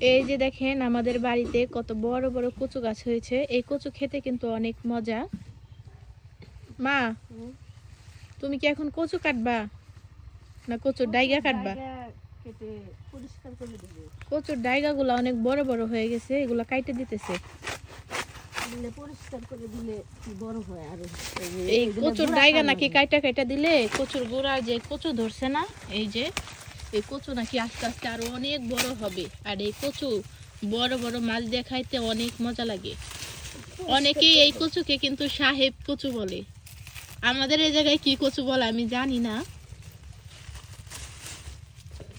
এই যে দেখেন আমাদের বাড়িতে কত বড় বড় কচু গাছ হয়েছে। এই কচু খেতে কিন্তু অনেক মজা। মা তুমি কি এখন কচু কাটবা? না কচুর ডাইগা কাটবা? কচুর ডাইগা গুলা অনেক বড় বড় হয়ে গেছে এগুলা কাইটে দিতেছে। এই কচুর ডাইগা নাকি কাইটা কাইটা দিলে কচুর গোড়ায় যে কচু ধরছে না এই যে এই কচু নাকি আস্তে আস্তে আরও অনেক বড় হবে। আর এই কচু বড় বড় মাছ দিয়ে খাইতে অনেক মজা লাগে। অনেকেই এই কচুকে কিন্তু সাহেব কচু বলে। আমাদের এই জায়গায় কি কচু বলে আমি জানি না।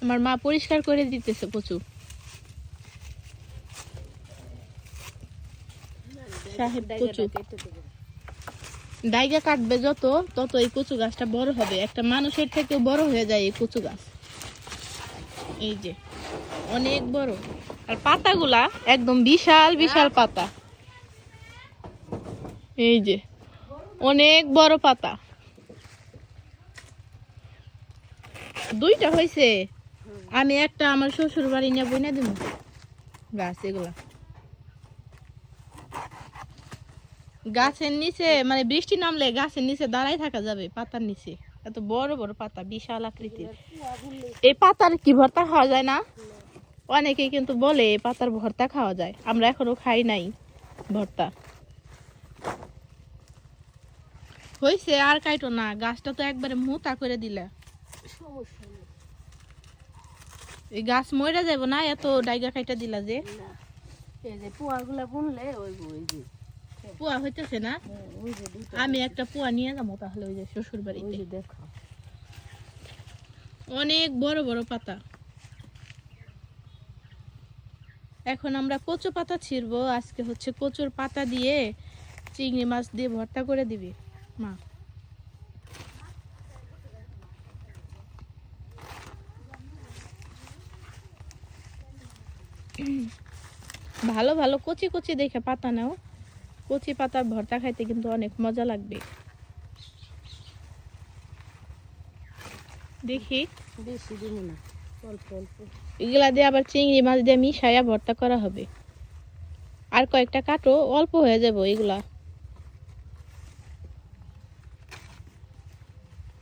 আমার মা পরিষ্কার করে দিতেছে কচু। সাহেব কচু। ডাইগা কাটবে যত তত এই কচু গাছটা বড় হবে। একটা মানুষের থেকে বড় হয়ে যায় এই কচু গাছ। এই যে অনেক বড়। আর পাতাগুলা একদম বিশাল বিশাল পাতা। এই যে অনেক বড় পাতা। দুইটা হয়েছে আমি একটা আমার শ্বশুর বাড়ি নিয়ে বইনা দিব গাছ এগুলা। গাছের নিচে মানে বৃষ্টি নামলে গাছের নিচে দাঁড়াই থাকা যাবে পাতার নিচে। এত বড় বড় পাতা বিশাল আকৃতির। এই পাতার কি ভর্তা খাওয়া যায় না? অনেকে কিন্তু বলে এই পাতার ভর্তা খাওয়া যায়। আমরা এখনও খাই নাই ভর্তা। হয়েছে আর কাইটো না। গাছটা তো একবারে মোটা করে দিলে। এই গাছ মরে যাব না? এত ডাইগা কাইটা দিলা যে। না। এই যে পোয়াগুলা বুনলে ওই ওই যে পুয়া হইতেছে না? আমি একটা পুয়া নিয়ে যাব তাহলে ওই যে শ্বশুর বাড়িতে দেখো। অনেক বড় বড় পাতা। এখন আমরা কচু পাতা ছিড়বো। আজকে হচ্ছে কচুর পাতা দিয়ে চিংড়ি মাছ দিয়ে ভর্তা করে দিবি মা। ভালো ভালো কচি কচি দেখে পাতা নাও। কচি পাতার ভর্তা খাইতে কিন্তু অনেক মজা লাগবে। দেখি। বেশি দিব না অল্প অল্প। এগুলা দিয়ে আবার চিংড়ি মাছ দিয়ে মিশাইয়া ভর্তা করা হবে। আর কয়েকটা কাটো অল্প হয়ে যাবে এগুলা।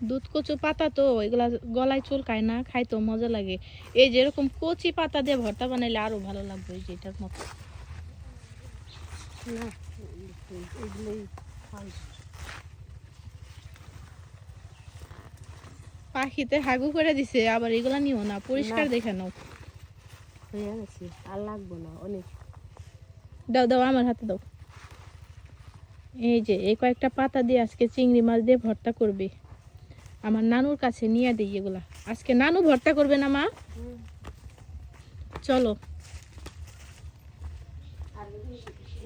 দুধ কচু পাতা তো এগুলা গলায় চুলকায় না খাইতেও মজা লাগে। এই যেরকম কচি পাতা দিয়ে ভর্তা বানাইলে আরও ভালো লাগবে এই যে মতো। না। এগুলোই খাই পাখিতে হাগু করে দিছে আবার এগুলা নিও না পরিষ্কার দেখে নাও। হয়ে গেছে আর লাগবো না অনেক। দাও দাও আমার হাতে দাও। এই যে এই কয়েকটা পাতা দিয়ে আজকে চিংড়ি মাছ দিয়ে ভর্তা করবে। আমার নানুর কাছে নিয়ে দিই এগুলা। আজকে নানু ভর্তা করবে না মা? চলো। আর